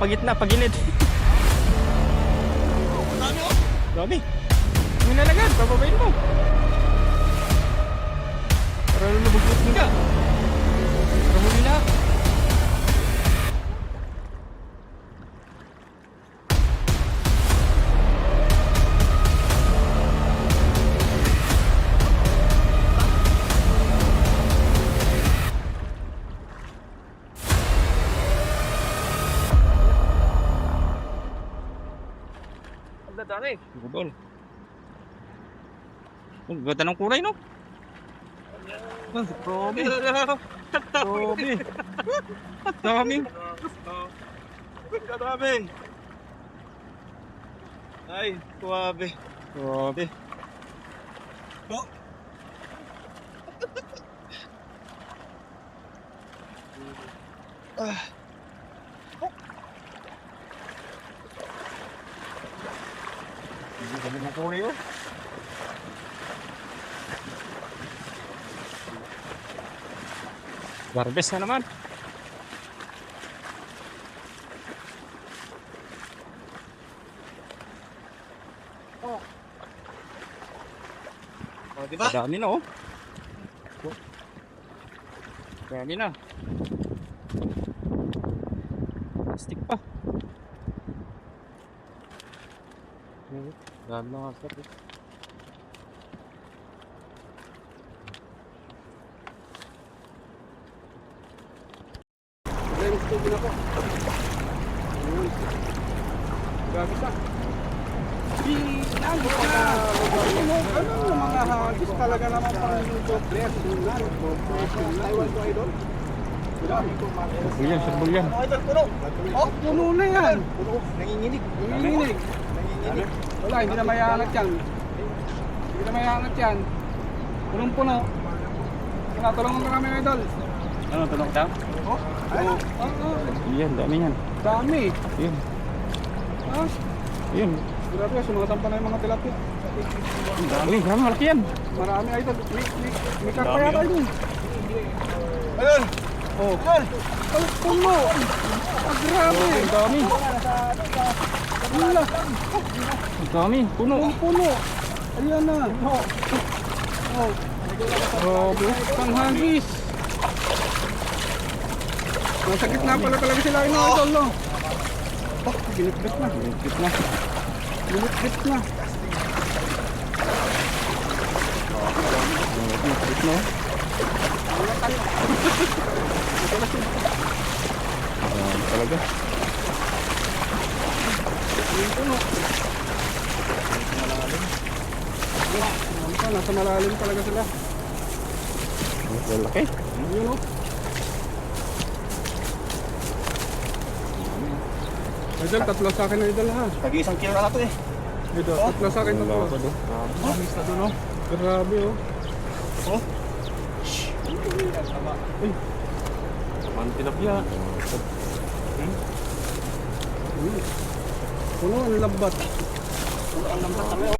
pagitna, pagilid. Dami. Yung nalagad, pababayin mo. Para mo ka. Ang dami. Budol. Oh, ganda ng kulay, no? Ah, Grabe. Grabe. Dami. Kadami. Ay, kuwabe. Grabe. Oh. Ah. Ganda ng kulay, oh. Barbes na naman. Oh, di ba? Dami na, oh. Dami na. Plastic pa. Dami na nga, sir. Lens ko din ako. Grabe ka. Ano ka? Ano, yung mga hagis talaga naman pang professional. Professional. Taiwan ko idol. Grabe ko Bulyan, sir, bulyan. Ano idol puno? Oh, Puno na yan. puno. Nanginginig. Nanginginig. Wala, hindi na mayangat yan. Hindi na mayangat yan. Punong puno. Tinatulungan ka kami idol. Ano, tulong ka? Oh, ano? Ah, ah, Yan, dami yan. dami. Yun, Ah, yun. grabe, sumatan pa na yung mga tilapia. Ang dami, grabe, malaki yan. Marami idol. May, may, may kakpa yata yun. Ayun. Oh. Idol. Ay, puno! Ah, grabe! Ang dami. Wala! Ang dami, puno. Ang puno! Ayan na! Oh. Oh. Grabe! Panghagis! Nasa gitna pala talaga sila yung idol, no? Oh, ginitbit na. Ginit na. Ginitbit na. Ginit na. Ayan, talaga. Yung puno. Ayan pa, nasa malalim talaga sila. Ang laki. Yun, oh. Idol, tatlo sa akin na idol ha. Tag-isang kilo na ito eh. Idol, tatlo sa akin Ang tatlo. laki, do. Mamis na doon oh. Grabe oh. Oh. Ang tilapia. Puno ang lambat. Ang lambat na